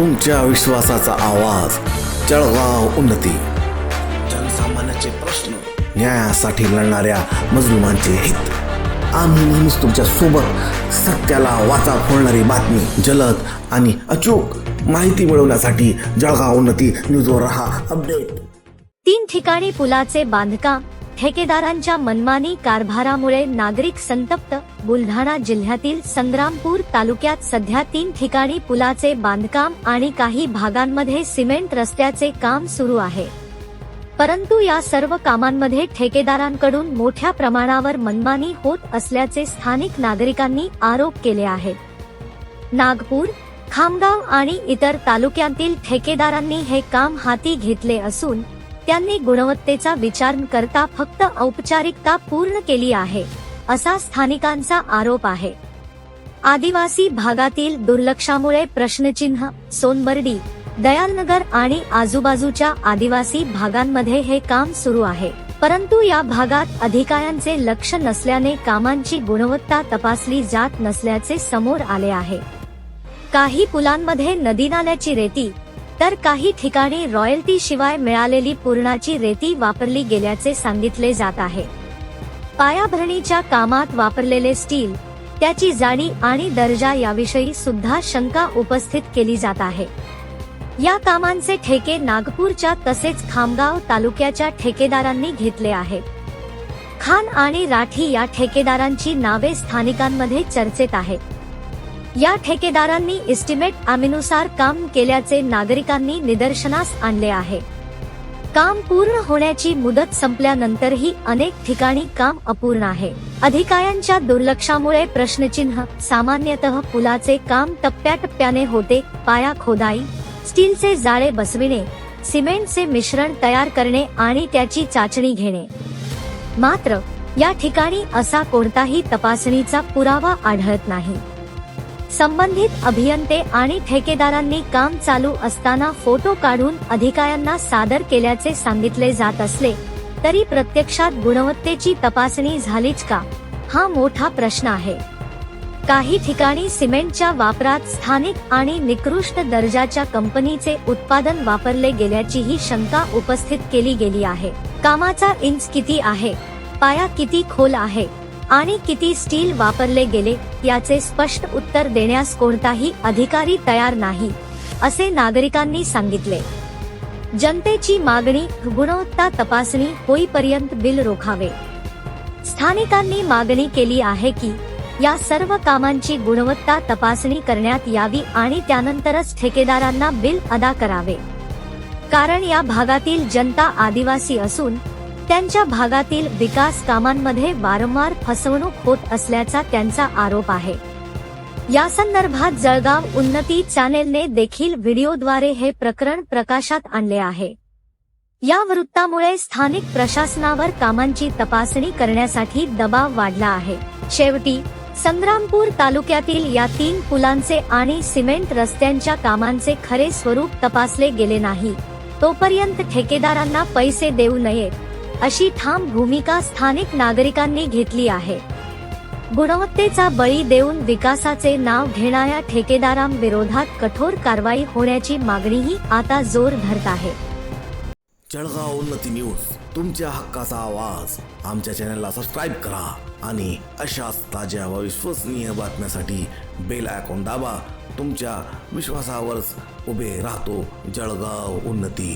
तुमच्या विश्वासाचा आवाज जळगाव उन्नती. जनसामान्याचे प्रश्न न्यायासाठी लढणाऱ्या मजलुमांचे हित. आम्ही नेहमीच तुमच्यासोबत सत्याला वाचा फोडणारी बातमी जलद आणि अचूक माहिती मिळवण्यासाठी जळगाव उन्नती न्यूजवर रहा अपडेट. तीन ठिकाणी पुलाचे बांधकाम ठेकेदारांच्या मनमानी कारभारामुळे नागरिक संतप्त. बुलढाणा जिल्ह्यातील संग्रामपूर तालुक्यात सध्या तीन ठिकाणी पुलाचे बांधकाम आणि काही भागांमध्ये सिमेंट रस्त्याचे काम सुरू आहे. परंतु या सर्व कामांमध्ये ठेकेदारांकडून मोठ्या प्रमाणावर मनमानी होत असल्याचे स्थानिक नागरिकांनी आरोप केले आहेत. नागपूर खामगाव आणि इतर तालुक्यांतील ठेकेदारांनी हे काम हाती घेतले असून त्यांनी गुणवत्तेचा विचार करता फक्त औपचारिकता पूर्ण केली आहे असा स्थानिकांचा आरोप आहे. आदिवासी भागातील दुर्लक्षामुळे प्रश्नचिन्ह सोनबर्डी दयालनगर आणि आजूबाजूच्या आदिवासी भागांमध्ये हे काम सुरू आहे. परंतु या भागात अधिकाऱ्यांचे लक्ष नसल्याने कामांची गुणवत्ता तपासली जात नसल्याचे समोर आले आहे. काही पुलांमध्ये नदी नाल्याची रेती तर काही ठिकाणी रॉयल्टी शिवाय मिळालेली पूर्णाची रेती वापरली गेल्याचे सांगितले जात आहे. पायाभरणीच्या कामात वापरलेले स्टील त्याची जाणी आणि दर्जा याविषयी सुद्धा शंका उपस्थित केली जात आहे. या कामांचे ठेके नागपूरच्या तसेच खामगाव तालुक्याच्या ठेकेदारांनी घेतले आहे. खान आणि राठी या ठेकेदारांची नावे स्थानिकांमध्ये चर्चेत आहेत. या ठेकेदारांनी इस्टिमेट आमीनुसार काम केल्याचे नागरिकांनी निदर्शनास आणले आहे. काम पूर्ण होण्याची मुदत संपल्यानंतरही अनेक ठिकाणी काम अपूर्ण आहे. अधिकाऱ्यांच्या दुर्लक्षामुळे प्रश्नचिन्ह सामान्यतः पुलाचे काम टप्प्याटप्प्याने होते पाया खोदाई स्टीलचे जाळे बसविणे सिमेंटचे मिश्रण तयार करणे आणि त्याची चाचणी घेणे. मात्र या ठिकाणी असा कोणताही तपासणीचा पुरावा आढळत नाही. संबंधित अभियंते आणि ठेकेदारांनी काम चालू असताना फोटो काढून अधिकाऱ्यांना सादर केल्याचे सांगितले जात असले तरी प्रत्यक्षात गुणवत्तेची तपासणी झालीच का? हा मोठा प्रश्न आहे. काही ठिकाणी सिमेंटच्या वापरात स्थानिक आणि निकृष्ट दर्जाच्या कंपनीचे उत्पादन वापरले गेल्याचीही शंका उपस्थित केली गेली आहे. कामाचा इंच किती आहे? पाया किती खोल आहे? आणि किती स्टील वापरले गेले याचे स्पष्ट उत्तर देण्यास कोणताही अधिकारी तयार नाही असे नागरिकांनी सांगितले. जनतेची मागणी गुणवत्ता तपासणी होईपर्यंत बिल रोखावे. स्थानिकांनी मागणी केली आहे की या सर्व कामांची गुणवत्ता तपासणी करण्यात यावी आणि त्यानंतरच ठेकेदारांना बिल अदा करावे. कारण या भागातील जनता आदिवासी असून त्यांच्या भागातील विकास कामांमध्ये वारंवार फसवणूक होत असल्याचा त्यांचा आरोप आहे. या संदर्भात जळगाव उन्नती चॅनेलने देखील व्हिडिओद्वारे हे प्रकरण प्रकाशात आणले आहे. या वृत्तामुळे स्थानिक प्रशासनावर कामांची तपासणी करण्यासाठी दबाव वाढला आहे. शेवटी संग्रामपूर तालुक्यातील या तीन पुलांचे आणि सिमेंट रस्त्यांच्या कामांचे खरे स्वरूप तपासले गेले नाही. तोपर्यंत ठेकेदारांना पैसे देऊ नयेत. अशी ठाम भूमिका स्थानिक नागरिकांनी घेतली आहे. गुणवत्तेचा बळी देऊन विकासाचे नाव घेणाऱ्या ठेकेदारांविरोधात कठोर कारवाई होण्याची मागणीही आता जोर धरत आहे. जळगाव उन्नती न्यूज तुमच्या हक्काचा आवाज. आमच्या चॅनलला सबस्क्राईब करा आणि अशाच ताज्या व विश्वसनीय बातम्यासाठी बेल आयकॉन दाबा. तुमच्या विश्वासावरच उभे राहतो जळगाव उन्नती.